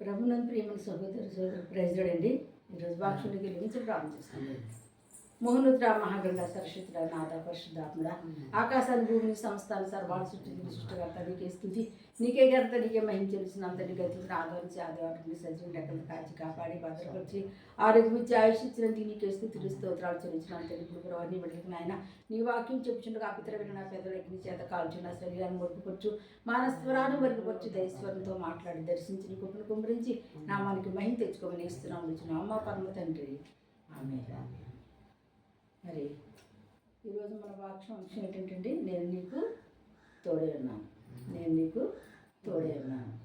ప్రభునందు ప్రియమైన సహోదరు సహోదరు ప్రైజ్లాడ్ అండి ఈరోజు భాషలోకి వెలిగించి ప్రారంభిస్తాను మోహనుద్ర మహాగండ సరస్వతుడ నాద పరిశుద్ధాత్ముడ. ఆకాశాన్ని భూమిని సంస్థాన్ని సర్వాలు సృష్టించిన సృష్టికర్త నీకే స్థుతి. నీకే గర్త నీకే మహిమ చెల్లిసినంత నీకు గతించిన ఆదరించి ఆదివారం సజ్జం లెక్కలు కాచి కాపాడి భద్రపరిచి ఆరోగ్యం ఇచ్చి ఆయుష్ ఇచ్చినందుకు నీకే స్థుతులు స్తోత్రాలు చెల్లించినంత ఇప్పుడు ప్రభావం నీ బిడ్డలకు నాయన. నీ వాక్యం చెప్పుచుండగా అపితరమైన నా పెద్దలకి నీ చేత కాల్చున్న శరీరాన్ని మొడుపుకొచ్చు మానస్వరాన్ని మరుగుపరచు దైశ్వరంతో మాట్లాడి దర్శించి నీ కుప్పను కుమ్మరించి నామానికి మహిమ తెచ్చుకోమని ఇస్తున్నాం వచ్చిన అమ్మ పరమ తండ్రి. ఆమె మరి ఈరోజు మన వాక్యం అంశం ఏంటంటే నేను నీకు తోడే ఉన్నాను. నేను నీకు తోడే ఉన్నాను.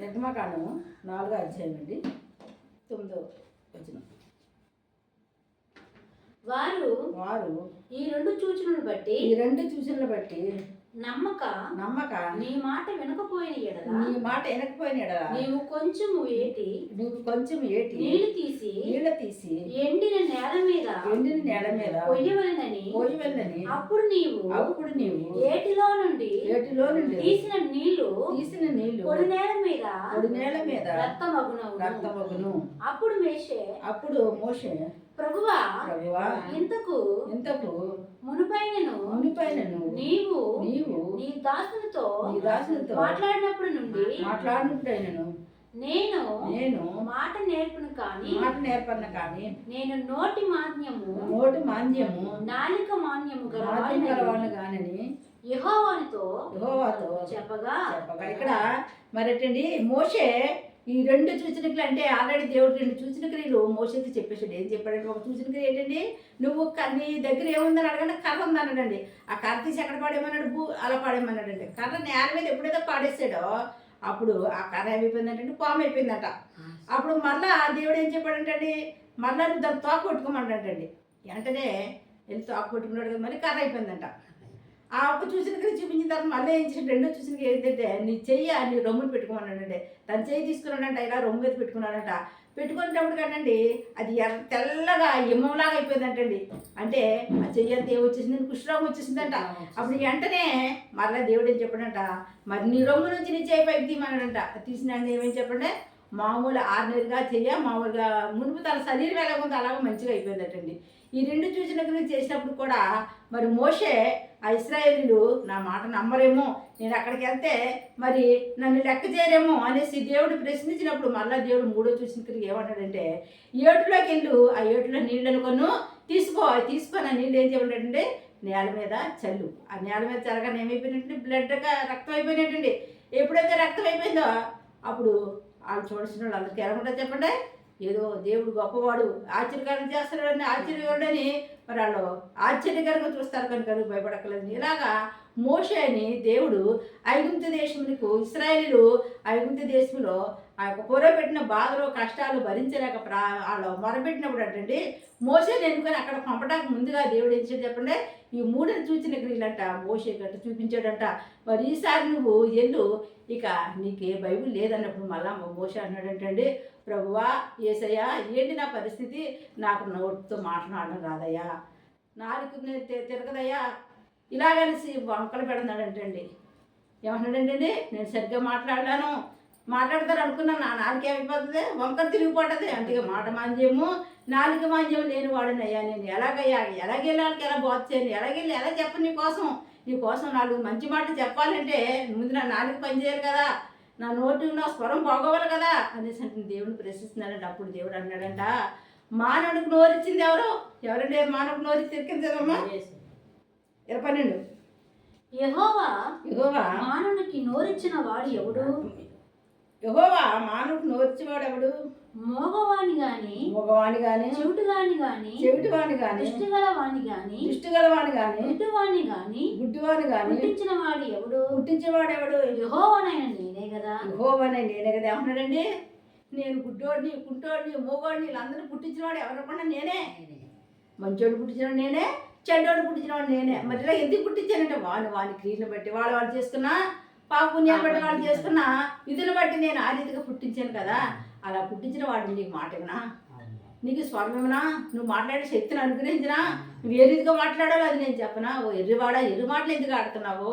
నిర్గమకాండము నాలుగో అధ్యాయం అండి తొమ్మిదో వచనం. వారు వారు ఈ రెండు సూచనలు బట్టి ఈ రెండు సూచనలు బట్టి నమ్మక? నమ్మక? నీ మాట వినకపోయిన ఎడల? నీ మాట వెనకపోయిన ఎడల? నీవు కొంచెము ఏటి? నువ్వు కొంచెం ఏటి? నీళ్ళు తీసి నీళ్ళ తీసి ఎండిన నేల మీద ఎండిన నేల మీద కొయ్యవలనని వెళ్ళని అప్పుడు నీవు అప్పుడు నీవు ఏటిలో నుండి ఏటిలో నుండి తీసిన నీళ్ళు తీసిన నీళ్ళు పొడి నేల మీద పొడి నేల మీద రక్తమగునవు. రక్తమగును. అప్పుడు మేషే అప్పుడు మోషే ప్రభువా ప్రభువా ఇంతకు ఇంతకు మునుపైనను మునిపైనను నీవు నీవు నీ దాసునితో నీ దాసునితో మాట్లాడినప్పుడు నుండి మాట్లాడినప్పుడైనను నేను నేను మాట నేర్పును కానీ మాట నేర్పన్న కానీ నేను నోటి మాన్యము నోటి మాంద్యము నాలిక మాన్యము గలవాడిని కానని యెహోవానితో యెహోవాతో చెప్పగా చెప్పగా. ఇక్కడ మరటండి మోషే ఈ రెండు సూచనకులు అంటే ఆల్రెడీ దేవుడు రెండు సూచన క్రియలు మోసేకి చెప్పేసాడు ఏం చెప్పాడంటే ఒక సూచన క్రియ ఏంటండి? నువ్వు నీ దగ్గర ఏముందని అడగండి కర్ర ఉందన్నాడండి. ఆ కర్ర తీసి ఎక్కడ పాడేమన్నాడు భూ అలా పాడేమన్నాడండి కర్ర నేల మీద ఎప్పుడైతే పాడేసాడో అప్పుడు ఆ కర్ర ఏమైపోయిందంటే పాము అయిపోయిందట. అప్పుడు మళ్ళా దేవుడు ఏం చెప్పాడంటండి? మళ్ళా నువ్వు దాన్ని తోక కొట్టుకోమంటాడండి వెంటనే వెళ్ళి తోక కొట్టుకున్నాడు కదా మరి కర్ర అయిపోయిందంట. ఆ ఒక్క చూసినకి చూపించిన తర్వాత మళ్ళీ ఏం చేసి రెండో చూసిన ఏంటంటే నీ చెయ్యి నీ రొమ్ములు పెట్టుకోమన్నాడంటే తన చెయ్యి తీసుకున్నాడంట ఇలా రొమ్ము మీద పెట్టుకున్నాడంట పెట్టుకునేటప్పుడు కదండి అది ఎర్ర తెల్లగా ఎమ్మంలాగా అయిపోయిందంటండి. అంటే ఆ చెయ్యి అంతా ఏమొచ్చేసింది కుష్ఠరోగం వచ్చేసిందంట. అప్పుడు వెంటనే మరలా దేవుడు ఏం చెప్పాడంట మరి నీ రొమ్ము నుంచి నీ చేయి పైకి తీయమన్నాడంట. తీసిన ఏమేం చెప్పండి మామూలు ఆర్డినరీగా చెయ్య మామూలుగా మునుపు తన శరీరం ఎలాగ ఉందో అలాగ మంచిగా అయిపోయిందటండి. ఈ రెండు చూసిన గురించి చేసినప్పుడు కూడా మరి మోషే ఆ ఇస్రాయేలీలు నా మాట నమ్మరేమో నేను అక్కడికి వెళ్తే మరి నన్ను లెక్క చేయరేమో అనేసి దేవుడు ప్రశ్నించినప్పుడు మళ్ళా దేవుడు మూడో చూసిన తిరిగి ఏమంటాడంటే ఏటులోకి వెళ్ళు ఆ ఏటులో నీళ్ళను కొను తీసుకో తీసుకో నా నీళ్ళు ఏం చేయమంటాడంటే నేల మీద చల్లు. ఆ నేల మీద చల్లగానే ఏమైపోయినట్టు బ్లడ్గా రక్తం అయిపోయినట్టండి ఎప్పుడైతే రక్తం అయిపోయిందో అప్పుడు వాళ్ళు చూడాల్సిన వాళ్ళు అందరికీ ఎలా ఉంటుందో చెప్పండి. ఏదో దేవుడు గొప్పవాడు. ఆశ్చర్యకరం చేస్తున్నాడని ఆశ్చర్యకరుడని మరి వాళ్ళు ఆశ్చర్యకరంగా చూస్తారు కనుక భయపడక్కలేదు ఇలాగా మోషే అని దేవుడు ఐగుంత దేశములకు ఇస్రాయేలీలు ఐగుంత దేశంలో ఆ యొక్క పొరపెట్టిన బాధలు కష్టాలు భరించలేక ప్రా వాళ్ళు మొరపెట్టినప్పుడు అంటే మోసేని ఎన్నుకొని అక్కడ పంపడానికి ముందుగా దేవుడు ఏం చెప్పండి? ఈ మూడని చూచిన గ్రీలంట మోసే గట్ట చూపించాడంట. మరి ఈసారి నువ్వు ఎల్లు ఇక నీకే బైబిల్ లేదన్నప్పుడు మళ్ళా మోసే అన్నాడంటండి ప్రభువా ఏసయ్యా ఏంటి నా పరిస్థితి? నాకు నోటితో మాట్లాడడం రాదయ్యా. నాలుగు తి- తిరగదయ్యా. ఇలాగనేసి వంకలు పెడతాడంటండి ఏమంటాడండి నేను సరిగ్గా మాట్లాడలేను. మాట్లాడతారు అనుకున్నాను. నా నాలుగు ఏమైపోతుంది వంకర తిరిగిపోతుంది. అందుకే మాట మాంద్యము. నాలుగు మాంద్యం లేని వాడినయ్యా నేను. ఎలాగయ్యా? ఎలాగెళ్ళాలి ఎలా బోధ చేయను ఎలాగెళ్ళి ఎలా చెప్పను నీ కోసం? నీ కోసం నాలుగు మంచి మాటలు చెప్పాలంటే ముందు నా నాలుగు పని చేయాలి కదా. నా నోటి నా స్వరం పోగవాలి కదా అనేసి అంటే దేవుని ప్రశ్నిస్తున్నాడంట. అప్పుడు దేవుడు అన్నాడంట మానవుడికి నోరిచ్చింది ఎవరు? ఎవరంటే మానవుడికి నోరిచ్చి తిరిగించదమ్మా? ఇరవై పన్నెండు. యెహోవా యహోవా. మానవునికి నోరిచ్చిన వాడు ఎవడు? యహోవా మానవుడికి నోరిచ్చేవాడు ఎవడు? మోగవాణి గాని మగవాణి గాని చెవిటివాణి గాని చెవిటివాణి గాని దృష్టి గలవాణి గాని దృష్టి గలవాణి గాని గుడ్డివాణి గాని గుడ్డివాని గాని పుట్టించిన వాడు ఎవడు? పుట్టించేవాడు ఎవడు? యెహోవానైన నేనే కదా యహోవానే నేనే కదా ఏమన్నాడండి? నేను గుడ్డోడిని కుంటోడిని మూగోడిని వీళ్ళందరినీ పుట్టించినవాడు ఎవరకుండా నేనే. మంచోడు పుట్టించినవాడు నేనే చెడ్డోడు పుట్టించినవాడు నేనే. మరి ఇలా ఎందుకు పుట్టించానంటే వాని వాని క్రియలు బట్టి వాళ్ళు వాళ్ళు చేసుకున్న పాపుణ్యాలు బట్టి వాళ్ళు చేస్తున్నా విధులు బట్టి నేను ఆ రీతిగా పుట్టించాను కదా. అలా పుట్టించిన వాడు నీకు మాట ఇవ్వనా? నీకు స్వర్గమునా నువ్వు మాట్లాడే శక్తిని అనుగ్రహించినా? నువ్వు ఏ రీతిగా మాట్లాడాలో అది నేను చెప్పనా? ఓ ఎర్రివాడా ఎర్రి మాటలు ఎందుకు ఆడుతున్నావు?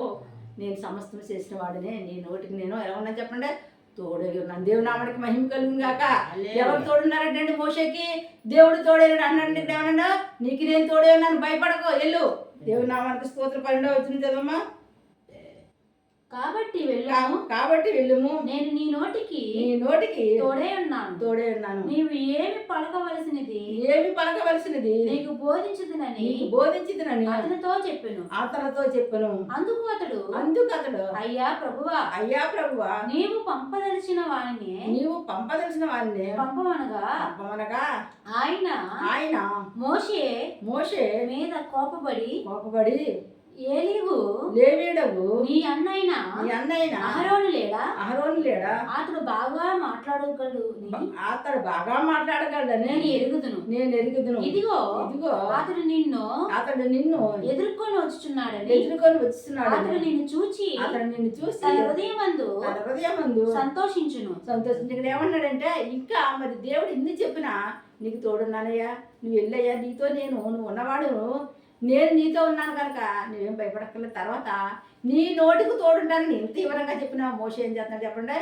నేను సమస్తం చేసిన వాడినే నీ నోటికి నేను ఎలా ఉన్నా చెప్పండి. తోడే ఉన్నాను దేవుని నామానికి మహిమ కలుగు గాక. ఎవరు తోడున్నారంటే మోషకి? దేవుడు తోడేనాడు అన్నాడు. ఏమన్నా నీకు నేను తోడే ఉన్నాను భయపడకు వెళ్ళు. దేవుని నామానికి స్తోత్ర పన్నెండో వచ్చిన చదవమ్మా. కాబట్టి వెళ్ళాము. కాబట్టి వెళ్ళుము. నేను నీ నోటికి నీ నోటికి తోడే ఉన్నాను. తోడే ఉన్నాను. నీవు ఏమి పలకవలసినది? ఏమి పలకవలసినది? నీకు బోధించదునని బోధించిదనని అతనితో చెప్పాను. అతనితో చెప్పను. అందుకు అతడు అందుకు అతడు అయ్యా ప్రభువా అయ్యా ప్రభువా నీవు పంపదలిచిన వాడిని నీవు పంపదలిసిన వారిని పంపమనగా పంపమనగా ఆయన ఆయన మోషే మోషే మీద కోపపడి కోపపడి ఏలీవు లేవీడవు నీ అన్నైనా నీ అన్నయ్య అహరోను లేడా? అహరోను లేడా? అతడు బాగా మాట్లాడగలడు అతడు బాగా మాట్లాడగలడని నేను ఎరుగుదును. నేను ఎరుగుదును. ఇదిగో ఇదిగో. అతడు నిన్ను అతడు నిన్ను ఎదుర్కొని వచ్చుచున్నాడని. ఎదుర్కొని వచ్చిస్తున్నాడు అతడు నిన్ను చూచి అతడు నిన్ను చూసి తన హృదయమందు తన హృదయమందు సంతోషించును. సంతోషించి. ఇక్కడ ఏమన్నాడంటే ఇంకా మరి దేవుడు ఇన్ని చెప్పినా నీకు తోడున్నానయ్యా. నువ్వు వెళ్ళయ్యా. నీతో నేను నువ్వు ఉన్నవాడు నేను నీతో ఉన్నాను కనుక నువ్వేం భయపడక్కర్లేదు. తర్వాత నీ నోటికి తోడుంటాను నేను తీవ్రంగా చెప్పిన మోసం ఏం చేస్తున్నాడు చెప్పండి?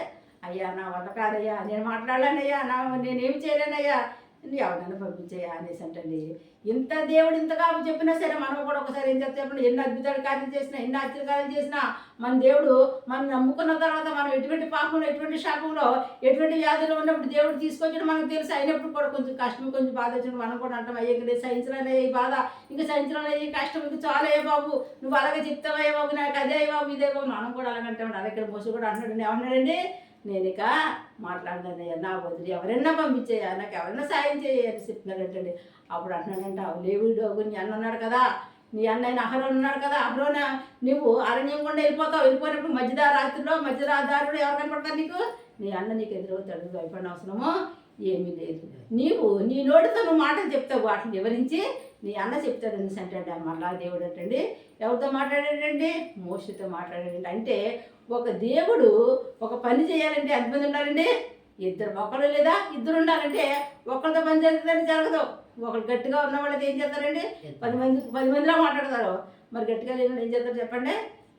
అయ్యా నా వల్ల కాదయ్యా నేను మాట్లాడలేనయ్యా నా నేనేం చేయలేనయ్యా ఎవరైనా పంపించేయా అనేసి అంటండి. ఇంత దేవుడు ఇంతగా చెప్పినా సరే మనం కూడా ఒకసారి ఏం చేస్తే చెప్పండి? ఎన్ని అద్భుతాలు కార్యం చేసినా ఎన్ని ఆశ్చర్యకార్యం చేసినా మన దేవుడు మనం నమ్ముకున్న తర్వాత మనం ఎటువంటి పాపంలో ఎటువంటి శాపంలో ఎటువంటి వ్యాధులు ఉన్నప్పుడు దేవుడు తీసుకొచ్చిన మనకు తెలుసు. అయినప్పుడు కూడా కొంచెం కష్టం కొంచెం బాధ వచ్చినప్పుడు మనం కూడా అంటాం అయ్యే ఇక్కడ సహించలే బాధ ఇంకా సహించలే కష్టం ఇంకా చాలే బాబు నువ్వు అలాగే చెప్తావయ్యా బాబు నాకు అదే బాబు ఇదే బాబు మనం కూడా అలాగే అలాగే ఇక్కడ మోసు కూడా అంటున్నాడు ఏమన్నాడండి నేను ఇక మాట్లాడలేదయ్యా నా వదిలి ఎవరైనా పంపించేయా? నాకు ఎవరైనా సాయం చేయని అని చెప్తున్నాడంటండి అప్పుడు అంటున్నాడంట లేవుడు నీ అన్న ఉన్నాడు కదా? నీ అన్నయ్య అహరోన్ ఉన్నాడు కదా? అహరోన నువ్వు అరణ్యం గుండా వెళ్ళిపోతావు. వెళ్ళిపోయినప్పుడు మధ్యదా రాత్రిలో మధ్యరాదారుడు ఎవరు కనపడతారు నీకు? నీ అన్న నీకు ఎదురవుతాడు భయపడిన అవసరము ఏమీ లేదు. నీవు నీ నోటితో నువ్వు మాటలు చెప్తావు. వాటిని వివరించి నీ అన్న చెప్తాడు ఎందుకంటే మళ్ళా దేవుడు అంటండి. ఎవరితో మాట్లాడాడండి? మోషితో మాట్లాడాడండి. అంటే ఒక దేవుడు ఒక పని చేయాలంటే ఎంతమంది ఉండాలండి? ఇద్దరు ఒకరు లేదా ఇద్దరు ఉండాలంటే ఒకరితో పని చేస్తారని జరగదు. ఒకరు గట్టిగా ఉన్న వాళ్ళకి ఏం చేస్తారండి? పది మంది పది మందిలో మాట్లాడతారు. మరి గట్టిగా లేని ఏం చేస్తారు చెప్పండి?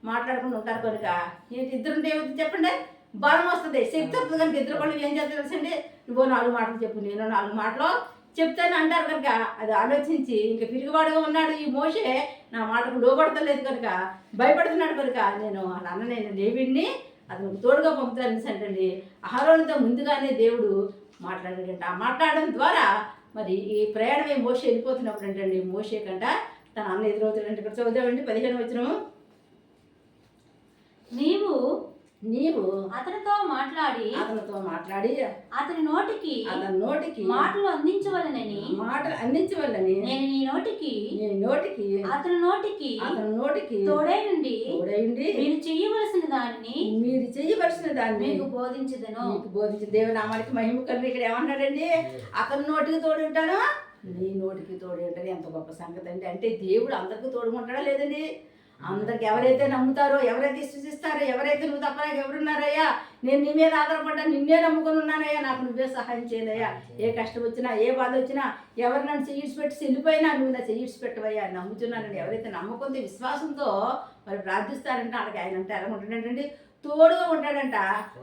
మాట్లాడుకుంటూ ఉంటారు కనుక. ఏంటి ఇద్దరు ఉంటే ఏమవుతుంది చెప్పండి? బలం వస్తుంది. శక్తి వస్తుంది కనుక ఇద్దరు వాళ్ళు ఏం చేస్తారు తెలుసండి? నువ్వు నాలుగు మాటలు చెప్పు నేను నాలుగు మాటలు చెప్తాను అంటారు కనుక. అది ఆలోచించి ఇంకా పిరిగివాడుగా ఉన్నాడు ఈ మోషే. నా మాటకు లోపడతలేదు కనుక భయపడుతున్నాడు కనుక నేను వాళ్ళ అన్న నేను లేవిడిని అతనికి తోడుగా పంపుతాను అంటండి ఆహారంతో ముందుగానే దేవుడు మాట్లాడాడంట. ఆ మాట్లాడడం ద్వారా మరి ఈ ప్రయాణమే మోసే వెళ్ళిపోతున్నప్పుడు అంటండి. మోసే కంట తన అన్న ఎదురవుతాడంటే. ఇక్కడ చదువుదామండి. పదిహేను వచ్చినము నీవు నీవు అతనితో మాట్లాడి అతనితో మాట్లాడి అతని నోటికి అతని నోటికి మాటలు అందించవలనని మాటలు అందించవల్లని నేను నీ నోటికి నీ నోటికి అతని నోటికి అతని నోటికి తోడే నుండి తోడైండి మీరు చెయ్యవలసిన దానిని మీరు చేయవలసిన దాన్ని మీకు బోధించదను. మీకు బోధించి దేవునామానికి మహిమ కలిగి. ఇక్కడ ఏమన్నాడండి? అతని నోటికి తోడు ఉంటాను నీ నోటికి తోడు ఉంటాను ఎంత గొప్ప సంగతి అండి. అంటే దేవుడు అందరికీ తోడుకుంటాడా లేదండి? అందరికి ఎవరైతే నమ్ముతారో ఎవరైతే విశ్వసిస్తారో ఎవరైతే నువ్వు తప్ప నాకు ఎవరున్నారయ్యా నేను నీ మీద ఆధారపడ్డా నిన్నే నమ్ముకుని ఉన్నానయ్యా నాకు నువ్వే సహాయం చేయదయ్యా ఏ కష్టం వచ్చినా ఏ బాధ వచ్చినా ఎవరు నన్ను చెయ్యిడ్స్ పెట్టి వెళ్ళిపోయినా నువ్వు నా చెయ్యిడ్స్ పెట్టవయ్యా నమ్ముతున్నానని ఎవరైతే నమ్మకంతో విశ్వాసంతో మరి ప్రార్థిస్తారంటే వాళ్ళకి ఆయన అంటే ఎలా ఉంటున్నాడండి. తోడుగా ఉంటాడంట.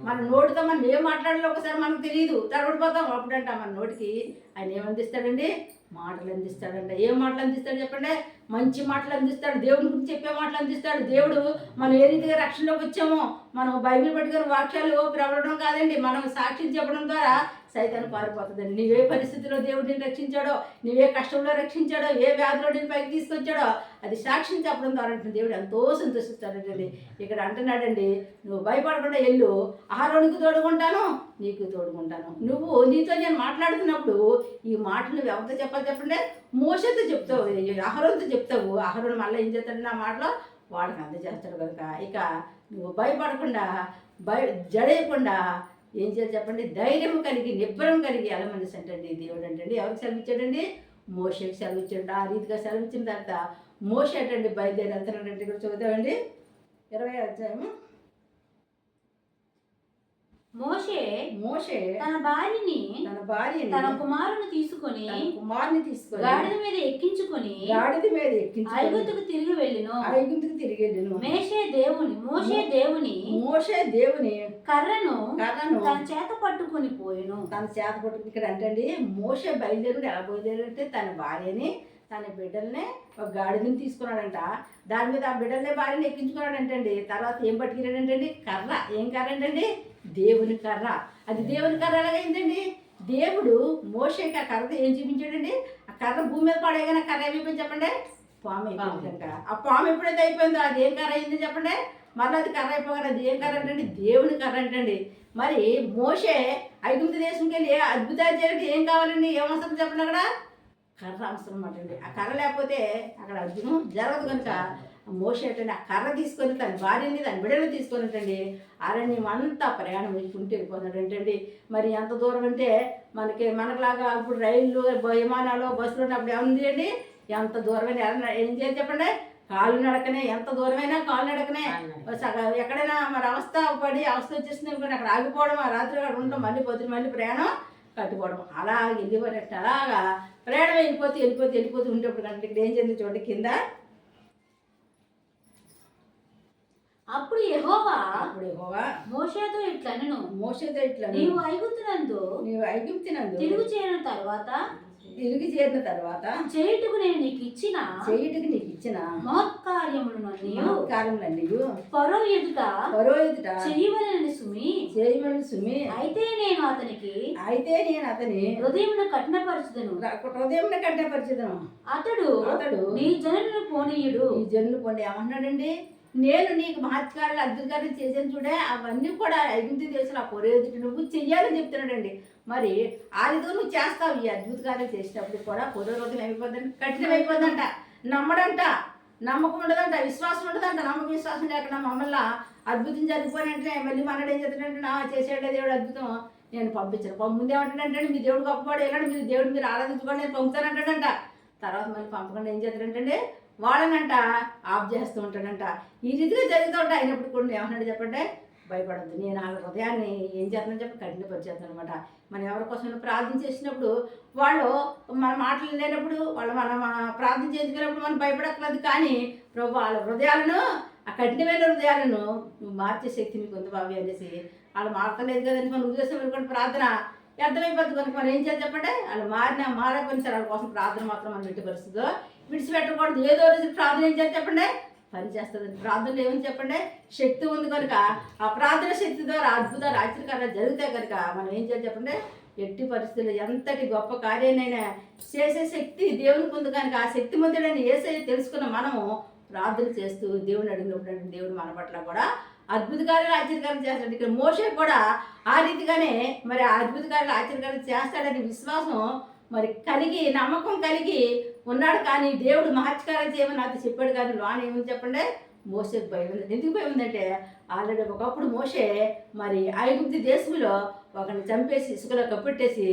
మన నోటితో మనం ఏం మాట్లాడాలో ఒకసారి మనకు తెలియదు తడబడిపోతాం. అప్పుడంట మన నోటికి ఆయన ఏమందిస్తాడండి? మాటలు అందిస్తాడంట. ఏం మాటలు అందిస్తాడు చెప్పండి? మంచి మాటలు అందిస్తాడు. దేవుని గురించి చెప్పే మాటలు అందిస్తాడు. దేవుడు మనం ఏ రీతిగా రక్షణలోకి వచ్చామో మనం బైబిల్ పట్టుకుని వాక్యాలు ప్రబలడం కాదండి. మనం సాక్షి చెప్పడం ద్వారా సైతాన్ని పారిపోతుందండి నీవే పరిస్థితిలో దేవుడు రక్షించాడో నీవే కష్టంలో రక్షించాడో ఏ వ్యాధిలో నేను పైకి తీసుకొచ్చాడో అది సాక్ష్యం చెప్పడం ద్వారా దేవుడు. ఎంతో సంతోషిస్తాడండి. ఇక్కడ అంటున్నాడండి నువ్వు భయపడకుండా వెళ్ళు. ఆహారానికి తోడుకుంటాను నీకు తోడుకుంటాను. నువ్వు నీతో నేను మాట్లాడుతున్నప్పుడు ఈ మాటలు ఎవరితో చెప్పాలి చెప్పండి? మోసతో చెప్తావు. ఆహారంతో చెప్తావు. ఆహారం మళ్ళీ ఏం చేస్తాడు నా మాటలో? వాడికి అందజేస్తాడు కనుక. ఇక నువ్వు భయపడకుండా భయ జడేయకుండా ఏం చేయాలి చెప్పండి? ధైర్యం కలిగి నిబ్బరం కలిగి ఎలమనిసి అంటండి దేవుడు అంటండి. ఎవరికి సెలవిచ్చాడండి? మోషకి సెలవిచ్చాడు. ఆ రీతిగా సెలవిచ్చిన తర్వాత మోష అంటండి బయలుదేరి వెళ్తున్నాడంటే ఇక్కడ చూద్దామండి ఇరవై అధ్యాయము. మోషే మోషే తన భార్యని తన భార్యని తన కుమారుని తీసుకొని కుమారుని తీసుకొని గాడిద మీద ఎక్కించుకొని గాడిద మీద ఎక్కించుకొని ఐగుప్తుకు తిరిగి వెళ్ళిను. ఐగుప్తుకు తిరిగి వెళ్ళెను. మేషే దేవుని మోషే దేవుని మోషే దేవుని కర్రను కర్రను తన చేత పట్టుకొని పోయెను. తన చేత పట్టుకుని ఇక్కడ అంటండి మోసే బయలుదేరుడు ఎలా బయలుదేరంటే తన భార్యని తన బిడ్డల్ని ఒక గాడిదని తీసుకున్నాడంట. దాని మీద ఆ బిడ్డల్ని భార్యని ఎక్కించుకున్నాడంటండి తర్వాత ఏం పట్టుకెళ్ళాడంటండి కర్ర. ఏం కర్ర అంటండి దేవుని కర్ర. అది దేవుని కర్ర ఎలాగైందండి? దేవుడు మోషేకి ఆ కర్రతో ఏం చూపించాడండి? ఆ కర్ర భూమి మీద పడేగానే కర్ర ఏమైపోయింది చెప్పండి? పాము అయిపోయిందంట. ఆ పాము ఎప్పుడైతే అయిపోయిందో అది ఏం కర్ర అయింది చెప్పండి? మళ్ళీ అది కర్ర అయిపోగానే అది ఏం కర్ర అంటే దేవుని కర్ర అంటండి. మరి మోషే ఐగుప్త దేశంకి వెళ్ళి అద్భుతాలు చేయాలంటే ఏం కావాలండి? ఏం అవసరం చెప్పండి అక్కడ? కర్ర అవసరం అన్నమాట అండి. ఆ కర్ర లేకపోతే అక్కడ అద్భుతం జరగదు కనుక మోషే ఆ కర్ర తీసుకొని తన భార్యని తన బిడ్డలు తీసుకొని అరణ్యం అంతా ప్రయాణం వేసుకుంటూ వెళ్ళిపోతున్నాడు ఏంటండి మరి ఎంత దూరం అంటే మనకి మనకులాగా ఇప్పుడు రైళ్ళు విమానాలు బస్సులు ఉన్నప్పుడు ఏముంది అండి? ఎంత దూరమైన ఏం చేయాలి చెప్పండి? కాలు నడకనే ఎంత దూరమైనా కాలు నడకనే. సగ- ఎక్కడైనా మరి అవస్థ పడి అవస్థ వచ్చేసింది అనుకోండి అక్కడ ఆగిపోవడం ఆ రాత్రి అక్కడ ఉండడం మళ్ళీ పొద్దున మళ్ళీ ప్రయాణం కట్టుకోవడం అలా వెళ్ళిపోయినట్టు అలాగా ప్రయాణం వెళ్ళిపోతే వెళ్ళిపోతే వెళ్ళిపోతూ ఉంటేప్పుడు కంటే ఇక్కడ ఏం జరిగింది చూడండి కింద. అప్పుడు యెహోవా అప్పుడు యెహోవా మోషేతో ఇట్లనను. మోసతో ఇట్లా నీవు ఐగుప్తునందు నీవు ఐగుప్తినందు తిరుగు చేరిన తర్వాత తిరిగి చేరిన తర్వాత చేయుటకు నేను నీకు ఇచ్చిన చేయుటికి నీకు ఇచ్చిన మహత్కార్యములను కాలంలో ఫరో ఎదుట పరో ఎదుట చెయ్యవలనని సుమి. చేయమని సుమి. అయితే నేను అతనికి అయితే నేను అతని హృదయమును కఠినపరచుదను. హృదయం కంటే పరిచితం అతడు అతడు నీ జనులను పోనీయుడు. ఈ జన్లు పొండి ఏమంటున్నాడండి? నేను నీకు మహత్కారాలు అద్భుతాలు చేశాను చూడే అవన్నీ కూడా ఐగుప్తు దేశంలో ఆ పొరేదుటి నువ్వు చెయ్యాలని చెప్తున్నాడండి. మరి ఆదితో నువ్వు చేస్తావు ఈ అద్భుత కార్యాలు చేసేటప్పుడు కూడా పొరే రోజులు అయిపోద్దంట. కఠినమైపోద్దంట నమ్మడంట. నమ్మకం ఉండదంట. విశ్వాసం ఉండదంట. నమ్మకం విశ్వాసం లేకుండా మమ్మల్ని అద్భుతం జరిగిపోయినంటే మళ్ళీ మనడు ఏం చెప్తాడంటే నా చేసేటే దేవుడు అద్భుతం. నేను పంపించను. పంపు మీ దేవుడు గొప్పవాడు వెళ్ళండి మీరు దేవుడు మీరు ఆరాధించుకోండి నేను పంపుతానంటాడంట తర్వాత మళ్ళీ పంపకుండా ఏం చేస్తాడంటే వాళ్ళనంట ఆఫ్ చేస్తూ ఉంటాడంట. ఈ రీతిగా జరుగుతూ ఉంటాయి. అయినప్పుడు కూడా ఏమన్నాడు చెప్పంటే భయపడద్దు. నేను వాళ్ళ హృదయాన్ని ఏం చేస్తానని చెప్పి కఠినపరిచేస్తాను అనమాట మనం ఎవరి కోసం ప్రార్థన చేసినప్పుడు వాళ్ళు మన మాటలు లేనప్పుడు వాళ్ళు మనం ప్రార్థన చేసుకున్నప్పుడు మనం భయపడక్కర్లేదు. కానీ ప్రభు వాళ్ళ హృదయాలను ఆ కఠినమైన హృదయాలను నువ్వు మార్చే శక్తి నీకు ఉంది బావి అనేసి వాళ్ళు మారతలేదు కదండి. మనం ఉద్దేశం ప్రార్థన అర్థమైపోద్ది కనుక మనం ఏం చేయాలి చెప్పండి? వాళ్ళు మారిన మారకపోయిన సరే వాళ్ళ కోసం ప్రార్థన మాత్రం మనం ఎట్టి పరిస్థితిలో విడిచిపెట్టకూడదు. ఏదో రోజు ప్రార్థన ఏం చేయాలి చెప్పండి? పని చేస్తుంది ప్రార్థనలు ఏమని చెప్పండి శక్తి ఉంది కనుక ఆ ప్రార్థన శక్తి ద్వారా అద్భుతాలు ఆశ్చర్యకారాలు జరుగుతాయి కనుక మనం ఏం చేయాలి చెప్పండి ఎట్టి పరిస్థితుల్లో ఎంతటి గొప్ప కార్యాన్నైనా చేసే శక్తి దేవునికి ఉంది కనుక ఆ శక్తి మంతుడని ఏసై తెలుసుకున్న మనము ప్రార్థన చేస్తూ దేవుని అడిగినప్పుడు దేవుడు మన పట్ల కూడా అద్భుత కార్యాలు చేస్తాడు. ఇక్కడ మోషే కూడా ఆ రీతిగానే మరి ఆ అద్భుత కార్యాలు ఆశ్చర్యకారం చేస్తాడని విశ్వాసం మరి కలిగి నమ్మకం కలిగి ఉన్నాడు కానీ దేవుడు మహత్కారం చేయమని నాకు చెప్పాడు కానీ లోన్ ఏమని చెప్పండి? మోసేకి భయం ఉంది. ఎందుకు భయం ఉందంటే ఆల్రెడీ ఒకప్పుడు మోసే మరి ఐగుప్తి దేశంలో ఒకరిని చంపేసి ఇసుకలో కప్పెట్టేసి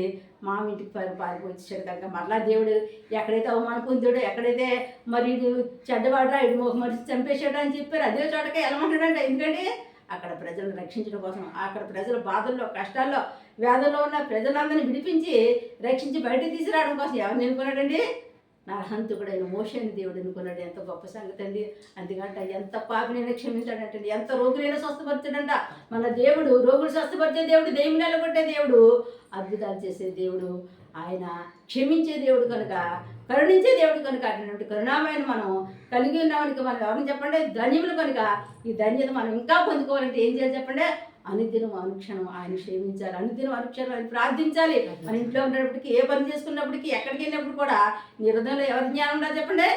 మామ ఇంటికి పారిపోయి వచ్చాడు కనుక మరలా దేవుడు ఎక్కడైతే అవమానం పొందాడో ఎక్కడైతే మరి ఇది చెడ్డవాడ్రా ఇడు ఒక మనిషి చంపేశాడు అని చెప్పారు. అదే చోటకే వెళ్ళమంటాడంట ఎందుకంటే అక్కడ ప్రజలను రక్షించడం కోసం అక్కడ ప్రజల బాధల్లో కష్టాల్లో వ్యాధుల్లో ఉన్న ప్రజలందరినీ విడిపించి రక్షించి బయటకు తీసుకురావడం కోసం ఎవరిని ఎన్నుకున్నాడండి? నరహంతుకుడైన మోషని దేవుడు ఎన్నుకున్నాడు. ఎంత గొప్ప సంగతి అండి. అందుకంట ఎంత పాపినైనా క్షమించాడంటే ఎంత రోగులైనా స్వస్థపరిచాడంట. మన దేవుడు రోగులు స్వస్థపరిచే దేవుడు దేవుని నిలబట్టే దేవుడు అద్భుతాలు చేసే దేవుడు. ఆయన క్షమించే దేవుడు కనుక కరుణించే దేవుడు కనుక అటువంటి కరుణామైన మనం కలిగి ఉన్నామని మనం ఎవరిని చెప్పండి? ధన్యములు కనుక. ఈ ధన్యత మనం ఇంకా పొందుకోవాలంటే ఏం చేయాలి చెప్పండి? అనుదినం అనుక్షణం ఆయన క్షమించాలి. అనుదినం అనుక్షణం ఆయన ప్రార్థించాలి. మన ఇంట్లో ఉన్నప్పటికీ ఏ పని చేసుకున్నప్పటికీ ఎక్కడికి వెళ్ళినప్పుడు కూడా నీ హృదయంలో ఎవరి జ్ఞానం ఉండాలి చెప్పండి?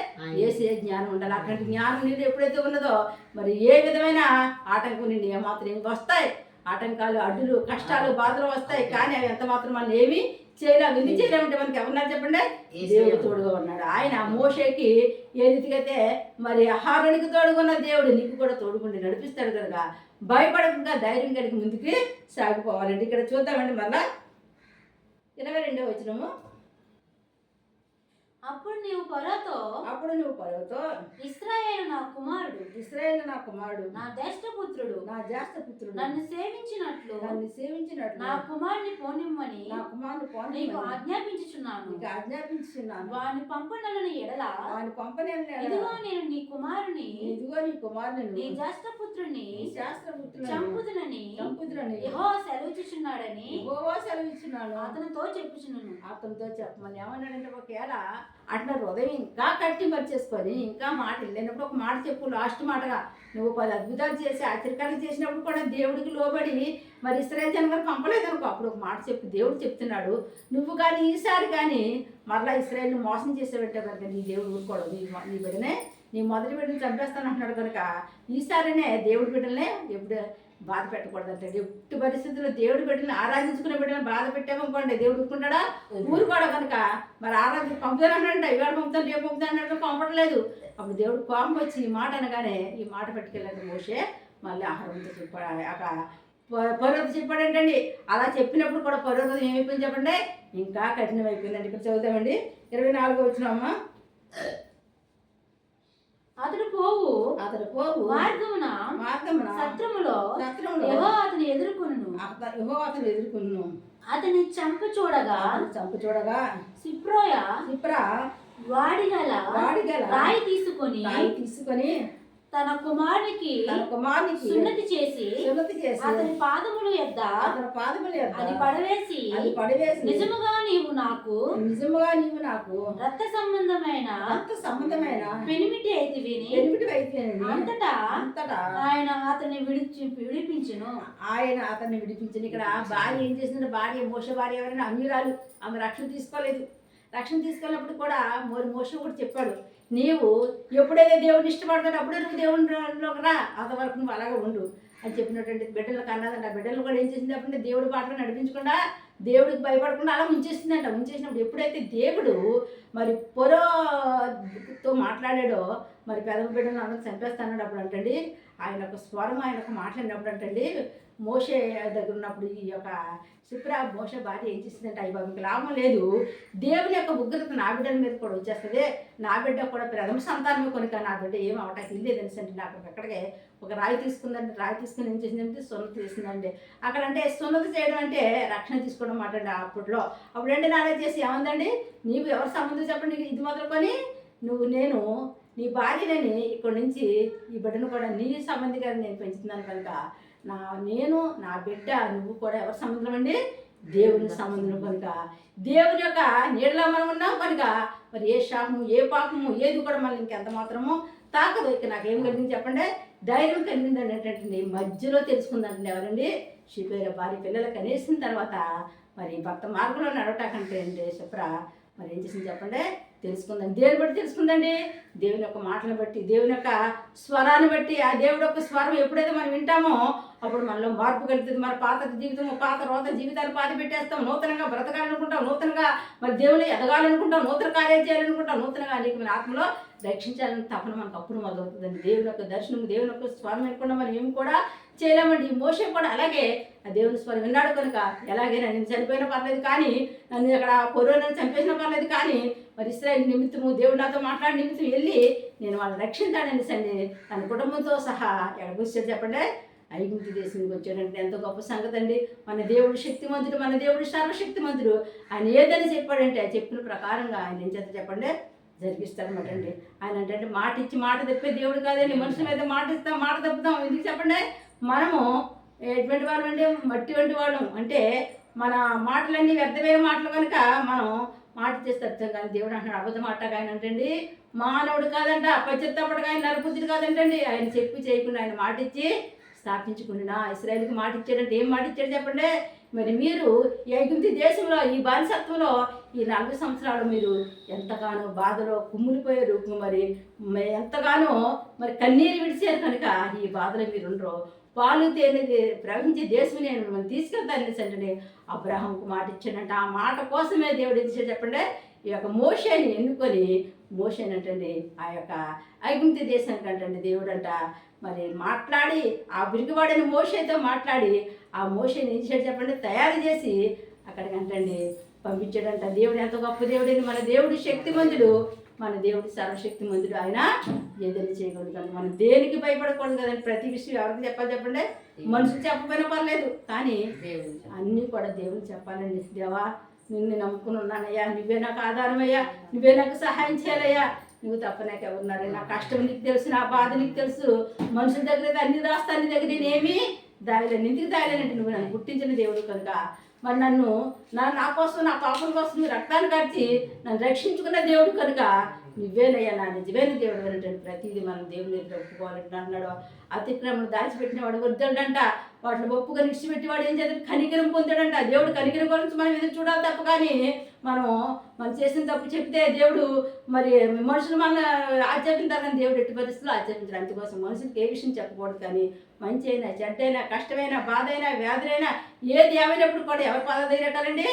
ఏసే జ్ఞానం ఉండాలి. అటువంటి జ్ఞానం నీళ్ళు ఎప్పుడైతే ఉన్నదో మరి ఏ విధమైన ఆటంకం నిన్ను ఏమాత్రం ఇంకా వస్తాయి? ఆటంకాలు అడ్డులు కష్టాలు బాధలు వస్తాయి. కానీ అవి ఎంత మాత్రం మనం ఏమి చేయలేము. ఎందుకు చేయలేమంటే మనకి ఎవరున్నారు చెప్పండి? దేవుడు తోడుగా ఉన్నాడు. ఆయన మోషేకి ఏ మరి ఆహారానికి తోడుగా ఉన్న దేవుడు నీకు కూడా తోడుకుండి నడిపిస్తాడు కనుక భయపడకుండా ధైర్యం కలిగి ముందుకి సాగిపోవాలండి. ఇక్కడ చూద్దామండి మళ్ళా ఇరవై రెండో వచ్చినము అప్పుడు నీవు పొరతో అప్పుడు నువ్వు పరువుతో ఇస్రాయేలు నా కుమారుడు ఇస్రాయేల్ నా కుమారుడు నా జ్యేష్ఠపుత్రుడు నా జ్యేష్ఠ పుత్రుడు నన్ను సేవించినట్లు నన్ను సేవించినట్లు నా కుమారుని పోనిమ్మని నా కుమారుడు నీకు పోనీ ఆజ్ఞాపించుచున్నాను. నీకు ఆజ్ఞాపించున్నాను వాని పంపనలను ఎడల వాని పంపని ఇదిగో నేను నీ కుమారుని ఇదిగో నీ కుమారుని నీ జ్యేష్ఠపుత్రుని నీ శాస్త్ర పుత్రులను చంపుదునని చంపుదురని యహో సెలవుచుచున్నాడని యెహోవా అతనితో చెప్పుచున్నాను. అతనితో చెప్పమని ఏమన్నాడంటే ఒకవేళ అట్లా హృదయం ఇంకా కట్టి మర్చేసుకొని ఇంకా మాట వెళ్ళినప్పుడు ఒక మాట చెప్పు లాస్ట్ మాటగా. నువ్వు పది అద్భుతాలు చేసి ఆశ్చర్యకాలు చేసినప్పుడు కూడా దేవుడికి లోబడి మరి ఇస్రాయల్ జనగలు పంపలేదు అనుకో అప్పుడు ఒక మాట చెప్పు దేవుడు చెప్తున్నాడు. నువ్వు కానీ ఈసారి కానీ మరలా ఇస్రాయల్ని మోసం చేసేవంటే కనుక నీ దేవుడు ఊరుకోడు. నీ నీ బిడ్డనే నీ మొదటి బిడ్డని చంపేస్తాను అంటున్నాడు కనుక ఈసారినే దేవుడి బిడ్డలనే ఎప్పుడు బాధ పెట్టకూడదంటే. ఎట్టి పరిస్థితుల్లో దేవుడి బిడ్డని ఆరాధించుకునే బిడ్డని బాధ పెట్టామనుకోండి. దేవుడు ఊరుకుంటాడా? ఊరుకోడు కనుక. మరి ఆరాధన పంపుతానంటే ఇవాళ పంపుతాను రేపు పంపుతానంటే పంపట్లేదు. అప్పుడు దేవుడు కోపం వచ్చి ఈ మాట అనగానే ఈ మాట పట్టుకెళ్ళాడు మోసే మళ్ళీ ఆహారంతో చెప్పాడు పర్వతం చెప్పాడంటండి? అలా చెప్పినప్పుడు కూడా పర్వతం ఏమైపోయింది చెప్పండి? ఇంకా కఠినం అయిపోయిందండి ఇక్కడ చదువుతామండి. ఇరవై నాలుగో వచ్చినామా అతడు పోవు. అతడు పోవు. మార్గమున మార్గమున సత్రములో సత్రంలో యహో అతని ఎదుర్కొను యెహోవా అతను ఎదుర్కొను అతని చంప చూడగా చంపు చూడగా సిప్రోయ సిప్రా వాడిగల వాడిగల రాయి తీసుకొని రాయి తీసుకొని తన కుమారునికి తన కుమారునికి సున్నతి చేసి సున్నతి చేసి అతని పాదములు ఎద్ద అతని పాదముల యొద్ద అది పడవేసి అది పడివేసి నిజముగా నీవు నాకు నిజముగా నీవు నాకు రక్త సంబంధమైన అంత సంబంధమైన పెనిమిటి అయితే విని ఎనిమిది వైద్యుని అంతటా అంతటా ఆయన అతన్ని విడిచి విడిపించును. ఆయన అతన్ని విడిపించింది ఇక్కడ భార్య ఏం చేసిందంటే భార్య మోస భార్య ఎవరైనా అమీరాలు ఆమె రక్షణ తీసుకోలేదు. రక్షణ తీసుకెళ్ళినప్పుడు కూడా మోరి మోస కూడా చెప్పాడు నీవు ఎప్పుడైతే దేవుడిని ఇష్టపడతాడో అప్పుడే నువ్వు దేవునిలోకి రా అంతవరకు నువ్వు అలాగే ఉండు. అని చెప్పినటువంటి బిడ్డలకు అన్నదంట బిడ్డలు కూడా ఏం చేసింది? అప్పుడు దేవుడి పాటలు నడిపించకుండా దేవుడికి భయపడకుండా అలా ఉంచేసిందంట. ఉంచేసినప్పుడు ఎప్పుడైతే దేవుడు మరి పొరతో మాట్లాడాడో మరి పెదవ బిడ్డలు అందరూ చంపేస్తాడు అప్పుడు అంటండి ఆయన ఒక స్వరం ఆయన ఒక మాట్లాడినప్పుడు అంటండి మోషే దగ్గర ఉన్నప్పుడు ఈ యొక్క శుక్ర మోష భార్య ఏం చేసిందంటే అయ్యి బాబు లాభం లేదు. దేవుని యొక్క ఉగ్రత నా బిడ్డల మీద కూడా వచ్చేస్తుంది. నా బిడ్డ కూడా ప్రథమ సంతానమే కొనుక నా బిడ్డ ఏం అవటానికి లేదు అంటే నాకు అక్కడికే ఒక రాయి తీసుకుందంటే రాయి తీసుకుని ఏం చేసిందంటే సున్నత చేసిందండి. అక్కడ అంటే సున్నత చేయడం అంటే రక్షణ తీసుకోవడం మాట అండి అప్పట్లో. అప్పుడంటే నాడే చేసి ఏముందండి? నీవు ఎవరు సంబంధం చెప్పండి ఇది మొదలుకొని నువ్వు నేను నీ భార్యనని ఇక్కడి నుంచి ఈ బిడ్డను కూడా నీ సంబంధిగా నేను పెంచుతున్నాను కనుక నా నేను నా బిడ్డ నువ్వు కూడా ఎవరి సంబంధం అండి? దేవుని సంబంధం కనుక దేవుని యొక్క నీడలో మనం ఉన్నాం కనుక మరి ఏ శాపము ఏ పాపము ఏది కూడా మనల్ని ఇంకెంత మాత్రమో తాకదు ఇక నాకేం కలిగింది చెప్పండి? ధైర్యం కలిగింది అనేటటువంటి మధ్యలో తెలుసుకుందంటే ఎవరండి? షిపేర భార్య పిల్లలకు అనేసిన తర్వాత మరి భక్త మార్గంలో నడవటాకంటే అండి శుభ్ర మరి ఏం చేసింది చెప్పండి? తెలుసుకుందాం దేవుని బట్టి తెలుసుకుందండి? దేవుని యొక్క మాటలను బట్టి దేవుని యొక్క స్వరాన్ని బట్టి ఆ దేవుడి యొక్క స్వరం ఎప్పుడైతే మనం వింటామో అప్పుడు మనలో మార్పు కలుగుతుంది. మరి పాత జీవితం పాత రోత జీవితాలు పాతి పెట్టేస్తాం. నూతనంగా బ్రతకాలనుకుంటాం. నూతనంగా మరి దేవుని ఎదగాలనుకుంటాం. నూతన కార్యాలు చేయాలనుకుంటాం. నూతనంగా అనేకమైన ఆత్మలో రక్షించాలని తపన మనకు అప్పుడు మొదలవుతుందండి. దేవుని యొక్క దర్శనం దేవుని యొక్క స్వరం లేకుండా మనం ఏమి కూడా చేయలేమండి. ఈ మోషన్ కూడా అలాగే ఆ దేవుని స్వరం విన్నాడు కనుక ఎలాగైనా నేను చనిపోయినా పర్లేదు కానీ నన్ను అక్కడ కొరోనా చంపేసినా పర్లేదు కానీ మరి ఇస్రాయల్ నిమిత్తము దేవుడు నాతో మాట్లాడి నిమిత్తం వెళ్ళి నేను వాళ్ళని రక్షించాడని సండి తన కుటుంబంతో సహా ఎక్కడికి వచ్చాడు చెప్పండి. ఐగుప్తు దేశానికి వచ్చాడంటే ఎంతో గొప్ప సంగతి అండి మన దేవుడు శక్తిమంతుడు మన దేవుడు సర్వశక్తిమంతుడు. ఆయన ఏదని చెప్పాడంటే చెప్పిన ప్రకారంగా ఆయన ఏం చేత చెప్పండి? జరిగిస్తారన్నమాట అండి ఆయన అంటే మాట ఇచ్చి మాట తప్పే దేవుడు కాదండి. మనుషుల మీద మాట ఇస్తాం మాట తప్పుతాం. ఎందుకు చెప్పండి? మనము ఎటువంటి వాళ్ళం అంటే మట్టి వంటి వాళ్ళం. అంటే మన మాటలన్నీ వ్యర్థమైన మాటలు కనుక మనం మాట చేస్తే అర్థం కానీ దేవుడు అంటున్నాడు అబద్ధం మాట ఆయన అంటండి. మానవుడు కాదంట పశ్చిత్తపడు ఆయన నరపుద్ధుడు కాదంటండి. ఆయన చెప్పి చేయకుండా ఆయన మాట ఇచ్చి స్థాపించుకున్నా ఇస్రాయల్కి మాట ఇచ్చాడంటే ఏం మాట ఇచ్చాడు చెప్పండి? మరి మీరు ఈ దేశంలో ఈ బానిసత్వంలో ఈ నలభై సంవత్సరాలు మీరు ఎంతగానో బాధలో కుమ్ములిపోయారు మరి ఎంతగానో మరి కన్నీరు విడిచారు కనుక ఈ బాధలో మీరు ఉండరు పాలు తేనెది ప్రవహించే దేశం నేను మిమ్మల్ని తీసుకెళ్తాను అంటే అబ్రహంకు మాట ఇచ్చాడంట. ఆ మాట కోసమే దేవుడు ఏం చెప్పండి? ఈ యొక్క మోషని ఎన్నుకొని మోషన్ అంటండి ఆ యొక్క ఐగుంతి దేశానికి అంటండి దేవుడంట. మరి మాట్లాడి ఆ బిరిగివాడని మోషతో మాట్లాడి ఆ మోషన్ ఏం చేశాడు చెప్పండి? తయారు చేసి అక్కడికి అంటండి పంపించాడంట. దేవుడు ఎంత గొప్ప దేవుడని మన దేవుడు శక్తిమంతుడు మన దేవుడు సర్వశక్తిమంతుడు. ఆయన ఏదైనా చేయకూడదు కానీ మనం దేనికి భయపడకూడదు కదండి? ప్రతి విషయం ఎవరికి చెప్పాలి చెప్పండి? మనుషులు చెప్పకపోయినా పర్లేదు. కానీ అన్నీ కూడా దేవుడు చెప్పాలండి. దేవా నిన్ను నమ్ముకుని ఉన్నానయ్యా. నువ్వే నాకు ఆధారమయ్యా. నువ్వే నాకు సహాయం చేయాలయ్యా. నువ్వు తప్ప నాకు ఎవరున్నారు నా కష్టం నీకు తెలుసు నా బాధ నీకు తెలుసు. మనుషుల దగ్గర అన్ని దాస్తా నీ దగ్గర నేనేమి దాయలేను. ఎందుకు దాయలేనంటే నువ్వు నన్ను గుర్తించిన దేవుడు కనుక. మరి నన్ను నా నా కోసం నా పాపం కోసం రక్తాన్ని కట్టి నన్ను రక్షించుకున్న దేవుడు కనుక నువ్వేనయ్యా నా నిజమైన దేవుడు అనేటువంటి ప్రతిదీ మనం దేవుని ఒప్పుకోవాలంటే అన్నాడు అతిక్రమను దాచిపెట్టిన వాడు వద్దంట వాటిని ఒప్పుగా నిడిచిపెట్టి వాడు ఏం చేద్దాం కనికరం పొందాడంట. దేవుడు కనికరం గురించి మనం ఎదురు చూడాలి తప్ప కానీ మనం మనం చేసిన తప్పు చెప్తే దేవుడు మరి మనుషులు మన ఆచరించాలని దేవుడు ఎట్టి పరిస్థితుల్లో ఆచరించారు అందుకోసం మనుషులకి ఏ విషయం చెప్పకూడదు కానీ మంచి అయినా చెడ్డైనా కష్టమైనా బాధ అయినా వ్యాధులైనా ఏది ఏమైనప్పుడు కూడా ఎవరి పాద దగ్గరెట్టాలండి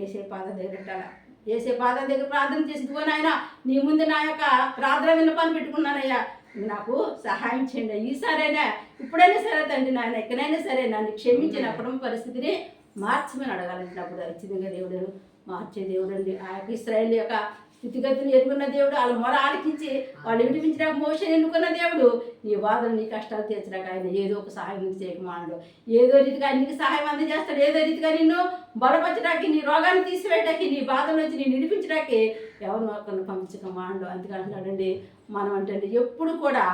ఏసే పాద దగ్గరెట్టాలా ఏసే పాద దగ్గర ప్రార్థన చేసి ఇదిగో నాయన నీ ముందు నా యొక్క ప్రార్థన విన్నపాన్ని పెట్టుకున్నానయ్యా. నాకు సహాయం చేయండి. ఈసారైనా ఇప్పుడైనా సరే తండ్రి నాయన ఎక్కడైనా సరే నన్ను క్షమించిన అప్పుడు పరిస్థితిని మార్చమని అడగాలంటున్నప్పుడు ఖచ్చితంగా దేవుడు మార్చే దేవుడు అండి. ఆ యొక్క ఇస్రాయేల్ యొక్క స్థితిగతిని ఎన్నుకున్న దేవుడు వాళ్ళ మొర ఆలకించి వాళ్ళు విడిపించడానికి మోషన్ ఎన్నుకున్న దేవుడు. నీ బాధలు నీ కష్టాలు తీర్చడానికి ఆయన ఏదో ఒక సహాయం నీకు చేయకమాడు ఏదో రీతిగా నీకు సహాయం అందజేస్తాడు. ఏదో రీతిగా నిన్ను బలపరచడానికి నీ రోగాన్ని తీసివేయడానికి నీ బాధల నుంచి నేను విడిపించడానికి ఎవరినో ఒకరిని పంపించకమాండు అందుకని అంటున్నాడండి మనం అంటే ఎప్పుడు కూడా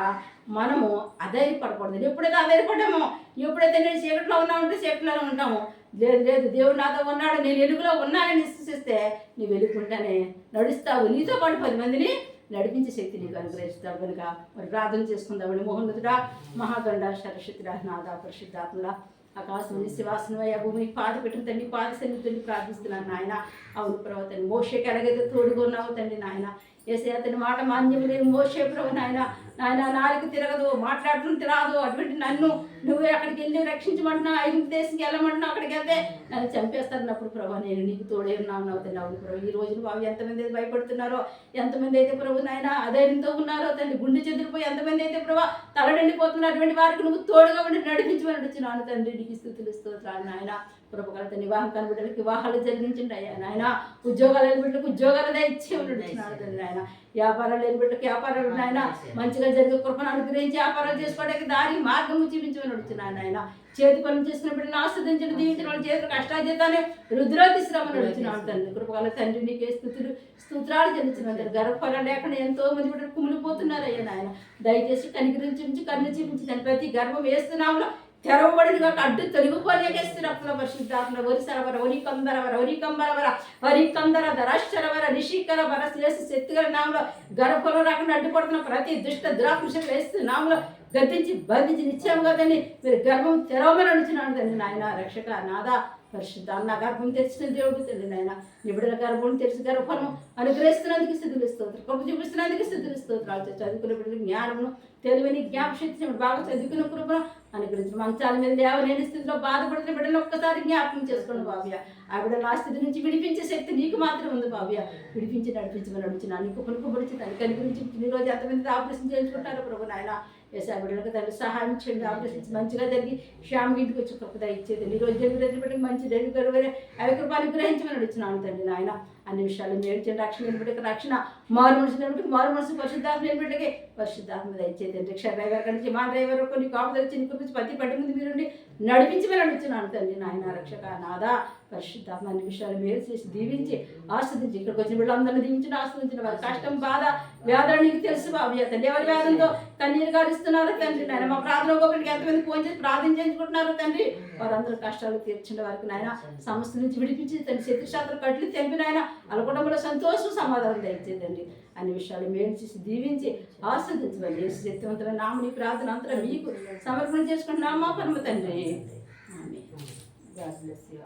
మనము అధైర్యపడకూడదు. ఎప్పుడైతే అధైర్యపడ్డామో ఎప్పుడైతే నేను చీకట్లో ఉన్నామంటే చీకట్లోనే ఉంటాము లేదు లేదు దేవుడు నాతో ఉన్నాడు నేను వెలుగులో ఉన్నానని విశ్వసిస్తే నీ వెలుగుంటానే నడుస్తావు. నీతో పాటు పది మందిని నడిపించే శక్తి నీకు అనుగ్రహిస్తావు కనుక. మరి ప్రార్థన చేసుకుందామని మోహనుడుడా మహాగండ సరస్వతుడా నాదా పరిశుద్ధాత్మలా ఆకాశం శివాసనమయ్య భూమి పాద పెట్టిన తండ్రి పాద సన్నిధిని ప్రార్థిస్తున్నాను నాయన. అవును ప్రభు తండ్రి మోషకి ఎలాగైతే తోడుకున్నావు తండ్రి నాయన. ఏసే అతని మాట మాన్యం లేదు. మోషే ప్రభు నాయన నాయన నాలుగు తిరగదు మాట్లాడటం తిరాదు అటువంటి నన్ను నువ్వే అక్కడికి వెళ్ళి రక్షించమంటున్నావు ఐదు దేశంకి వెళ్ళమంటున్నావు అక్కడికి వెళ్తే నన్ను చంపేస్తారన్నప్పుడు ప్రభా నేను నీకు తోడే ఉన్నాను అవుతాను అవును ప్రభు ఈ రోజున బాబు ఎంతమంది అయితే భయపడుతున్నారో ఎంతమంది అయితే ప్రభు నాయన అధైర్యంతో ఉన్నారో తల్లి గుండె చెదిరిపోయి ఎంతమంది అయితే ప్రభా తలడండిపోతున్నటువంటి వారికి నువ్వు తోడుగా ఉండి నడిపించమని వచ్చినాను తండ్రి. నీకు స్థుతులు స్తోత్రాలు నాయన. ప్రభు నివాహం కనబిడ్డలకి వివాహాలు జరిగించండి అయ్యా నాయన. ఉద్యోగాలు లేని బిడ్డలకు ఉద్యోగాలు ఇచ్చే వచ్చినాడు తండ్రి నాయన. వ్యాపారాలు లేని బిడ్డలకు వ్యాపారాలు నాయన. మంచిగా జరిగే కృపను అనుగ్రహించి వ్యాపారాలు చేసుకోవడానికి దారి మార్గము చూపించమని నడుచున్నాను ఆయన చేతి పనులు చేసుకున్న బిడ్డలు ఆస్వాదించడం దీవించిన వాళ్ళ చేతులకు కష్టాజీతాన్ని శ్రమ నడుచున్నాను తండ్రి. కృపగల తండ్రి నీకే స్థుతులు స్తోత్రాలు చెల్లించిన గర్భఫలం లేకుండా ఎంతో మంది బిడ్డలు కుమిలిపోతున్నారు అయ్యా నాయన. దయచేసి కనికరించి కన్ను చూపించి దాని ప్రతి గర్భం వేస్తున్నాములో తెరవబడిన కాక అడ్డు తొలగిపోలేకేస్తే రక్తుల పరిశుద్ధాత్మ వరి సరవర వరి కందరవర వరి కంబరవర వరి కందర ధరాశ్చరవర రిషికర వర శ్రేష్ఠ శక్తిగల నామలో గర్భలో రాకుండా అడ్డుపడుతున్న ప్రతి దుష్ట దురాకృష వేస్తూ నామలో గద్దించి బంధించి నిత్యం కదండి మీరు గర్భం తెరవమని అడుగుతున్నాను తండ్రి నాయన రక్షక నాదా పరిశుద్ధ నా గర్భం తెరిచిన దేవుడు తండ్రి నాయన నిబిడల గర్భం తెలిసి గర్భఫలం అనుగ్రహిస్తున్నందుకు స్థితులు స్తోత్రం కృప చూపిస్తున్నందుకు స్థితులు స్తోత్రాలు. చదువుకున్న బిడ్డలు జ్ఞానమును తెలివిని జ్ఞాపశక్తి బాగా చదువుకున్న కృపను అనుగ్రహించిన మంచాల మీద లేవలేని స్థితిలో బాధపడుతున్న బిడ్డలు ఒక్కసారి జ్ఞాపకం చేసుకోండి బాబయ్య. ఆ బిడ్డలు ఆ స్థితి నుంచి విడిపించే శక్తి నీకు మాత్రం ఉంది బాబయ్య. విడిపించి నడిపించమని నడిచిన నీకు పలుకుబడిచి దాన్ని కనుగరించి ఈ రోజు ఎంతమంది ఆపరేషన్ చేయించుకుంటారు ప్రభు నాయన. వేసా బిడ్డలకు తండ్రి సహాయం చేయండి ఆపరేషన్ మంచిగా జరిగి శ్యామ్ ఇంటికి వచ్చి కృపద ఇచ్చేది నీ రోజు జరిగి దగ్గర బిడ్డకి మంచి జరిగి గరువైన అవి కృప గ్రహించమని అడుగుతున్నాను తండ్రి నాయన అన్ని విషయాలు మేడ్చండి రక్షణ నిలబెట్టక రక్షణ మారు మనిషి నిలబెట్టి మారు మనసు పరిశుద్ధాత్మ నిలబెట్టకి పరిశుద్ధాత్మ దయచేది రిక్షా డ్రైవర్ కంటే నుంచి మా డ్రైవర్ కొన్ని కాపుదలు చిన్న కురించి పత్తి పట్టి ముందు మీరుండి నడిపించమని అడుగుతున్నాను తండ్రి నాయన రక్షక నాదా పరిశుద్ధాత్మ అన్ని విషయాలు మేలు చేసి దీవించి ఆస్వాదించి ఇక్కడికి వచ్చిన వీళ్ళందరినీ దీవించిన ఆస్వాదించిన వారి కష్టం బాధ వ్యాధులు నీకు తెలుసు బాబు. తండ్రి ఎవరి వ్యాధంతో కన్నీరు గారిస్తున్నారు తండ్రి. నాయన మా ప్రార్థన ఒకరికి ఎంతమంది ఫోన్ చేసి ప్రార్థన చేయించుకుంటున్నారు తండ్రి? వారందరూ కష్టాలు తీర్చిన వారికి నాయన సమస్య నుంచి విడిపించి తండ్రి శత్రుశాస్త్ర కట్లు తెంపినాయన వాళ్ళ కుటుంబంలో సంతోషం సమాధానం దయచేదండి అన్ని విషయాలు మేలు చేసి దీవించి ఆస్వాదించమని యేసు శక్తివంతమైన నామని ప్రార్థన అంతా మీకు సమర్పణ చేసుకుంటున్నామా పరమ తండ్రి. ఆమె గాడ్ బ్లెస్ యూ